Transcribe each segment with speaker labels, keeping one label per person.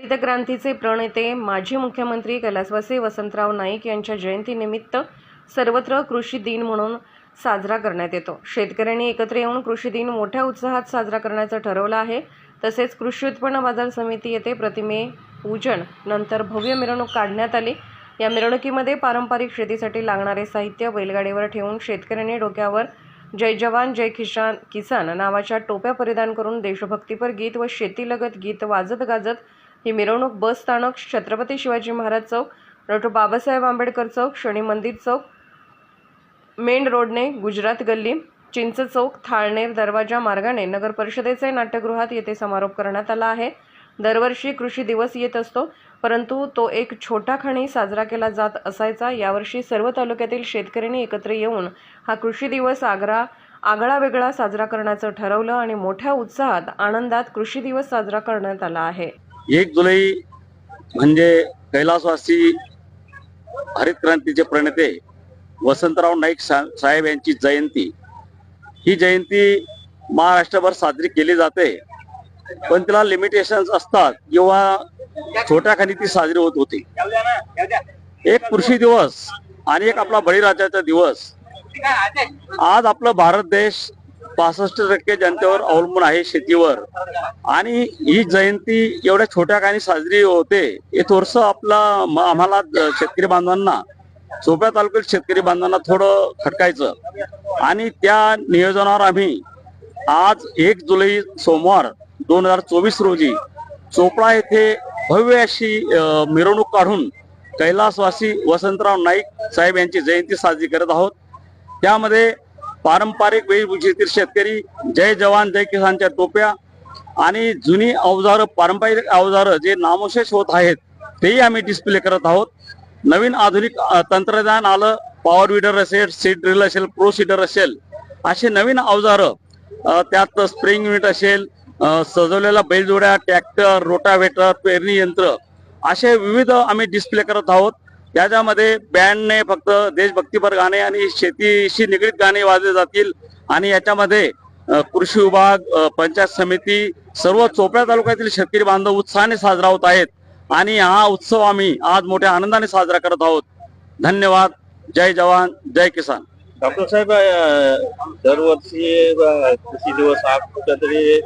Speaker 1: हरित क्रांतीचे प्रणेते माजी मुख्यमंत्री कैलासवासी वसंतराव नाईक यांच्या जयंतीनिमित्त सर्वत्र कृषी दिन म्हणून साजरा करण्यात येतो. शेतकऱ्यांनी एकत्र येऊन कृषी दिन मोठ्या उत्साहात साजरा करण्याचं ठरवलं आहे. तसेच कृषी उत्पन्न बाजार समिती येथे प्रतिमे पूजन नंतर भव्य मिरवणूक काढण्यात आली. या मिरवणुकीमध्ये पारंपरिक शेतीसाठी लागणारे साहित्य बैलगाडीवर ठेवून शेतकऱ्यांनी डोक्यावर जय जवान जय किसान किसान नावाच्या टोप्या परिधान करून देशभक्तीपर गीत व शेतीलगत गीत वाजत गाजत ही मिरवणूक बस स्थानक छत्रपती शिवाजी महाराज चौक डॉक्टर बाबासाहेब आंबेडकर चौक शनी मंदिर चौक मेन रोडने गुजरात गल्ली चिंच चौक थाळनेर दरवाजा मार्गाने नगर परिषदेचे नाट्यगृहात येथे समारोप करण्यात आला आहे. दरवर्षी कृषी दिवस येत असतो परंतु तो एक छोटा खाणी साजरा केला जात असायचा. यावर्षी सर्व तालुक्यातील शेतकऱ्यांनी एकत्र येऊन हा कृषी दिवस आग्रा आगळा वेगळा साजरा करण्याचं ठरवलं आणि मोठ्या उत्साहात आनंदात कृषी दिवस साजरा करण्यात आला आहे.
Speaker 2: एक जुलै म्हणजे कैलासवासी हरित क्रांतीचे प्रणेते वसंतराव नाईक सा- साहेब यांची जयंती. ही जयंती महाराष्ट्रभर साजरी केली जाते. पण तिला लिमिटेशन्स असतात किंवा छोट्या खाली ती साजरी होत होती. एक कृषी दिवस आणि एक आपला बळीराजाचा दिवस. आज आपला भारत देश पासष्ट टक्के जनतेवर अवलंबून आहे शेतीवर. आणि ही जयंती एवढ्या छोट्या काही साजरी होते. हे थोडस आपला म- आम्हाला शेतकरी बांधवांना सोप्या तालुक्यात शेतकरी बांधवांना थोडं खटकायचं. आणि त्या नियोजनावर आम्ही आज एक जुलै सोमवार दोन हजार चोवीस रोजी चोपडा येथे भव्य अशी मिरवणूक काढून कैलासवासी वसंतराव नाईक साहेब यांची जयंती साजरी करत आहोत. त्यामध्ये पारंपरिक वेशभूषेतील शेतकरी जय जवान जय किसानच्या टोप्या आणि जुनी अवजारं पारंपरिक अवजारं जे नामशेष होत आहेत तेही आम्ही डिस्प्ले करत आहोत. नवीन आधुनिक तंत्रज्ञान आलं पॉवर विडर असेल सीड ड्रिल असेल प्रो सीडर असेल असे नवीन अवजारं त्यात स्प्रिंग युनिट असेल सजवलेला सजवलेल्या बैलजोड्या ट्रॅक्टर रोटावेटर पेरणी यंत्र असे विविध आम्ही डिस्प्ले करत आहोत. याच्यामध्ये बँडने फक्त देशभक्तीपर गाणे आणि शेतीशी निगडीत गाणे वाजले जातील. आणि याच्यामध्ये कृषी विभाग पंचायत समिती सर्व चोपड्या तालुक्यातील शेतकरी बांधव उत्साहाने साजरा होत आहेत. आणि हा उत्सव आम्ही आज मोठ्या आनंदाने साजरा करत आहोत. धन्यवाद. जय जवान जय किसान.
Speaker 3: डॉक्टर साहेब दरवर्षी कृषी दिवस हा कुठेतरी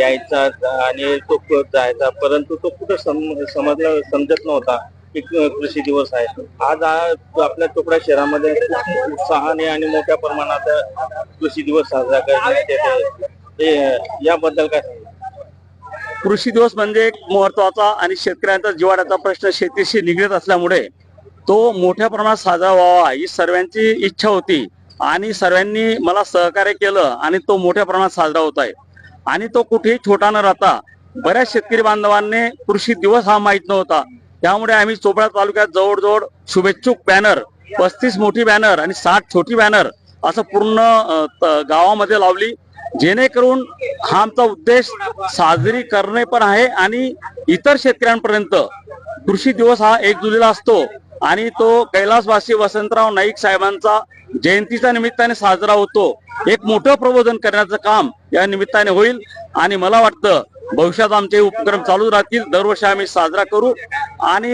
Speaker 3: यायचा आणि तो जायचा परंतु तो कुठं सम- समजला समजत नव्हता. एक कृषी दिवस आहे. आज आपल्या तुकड्या शहरामध्ये खूप उत्साहाने आणि मोठ्या प्रमाणात कृषी दिवस साजरा करण्यात येते याबद्दल काय
Speaker 2: कृषी दिवस म्हणजे एक महत्त्वाचा आणि शेतकऱ्यांचा जिवाड्याचा प्रश्न शेतीशी निगडीत असल्यामुळे तो मोठ्या प्रमाणात साजरा व्हावा ही सर्वांची इच्छा होती आणि सर्वांनी मला सहकार्य केलं आणि तो मोठ्या प्रमाणात साजरा होत आहे. आणि तो कुठेही छोटा न राहता बऱ्याच शेतकरी बांधवांनी कृषी दिवस हा माहीत नव्हता. त्यामुळे आम्ही चोपडा तालुक्यात जवळजवळ शुभेच्छुक बॅनर पस्तीस मोठी बॅनर आणि साठ छोटी बॅनर असं पूर्ण गावामध्ये लावली. जेणेकरून हा आमचा उद्देश साजरी करणे पण आहे आणि इतर शेतकऱ्यांपर्यंत कृषी दिवस हा एक जुलैला असतो आणि तो कैलासवासी वसंतराव नाईक साहेबांचा जयंतीच्या निमित्ताने साजरा होतो. एक मोठं प्रबोधन करण्याचं काम या निमित्ताने होईल. आणि मला वाटतं भविष्यात आमचे उपक्रम चालू राहतील. दरवर्षी आम्ही साजरा करू. आणि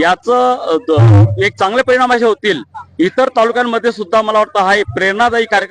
Speaker 2: याच एक चांगले परिणाम असे होतील. इतर तालुक्यांमध्ये सुद्धा मला वाटतं हा एक प्रेरणादायी कार्यक्रम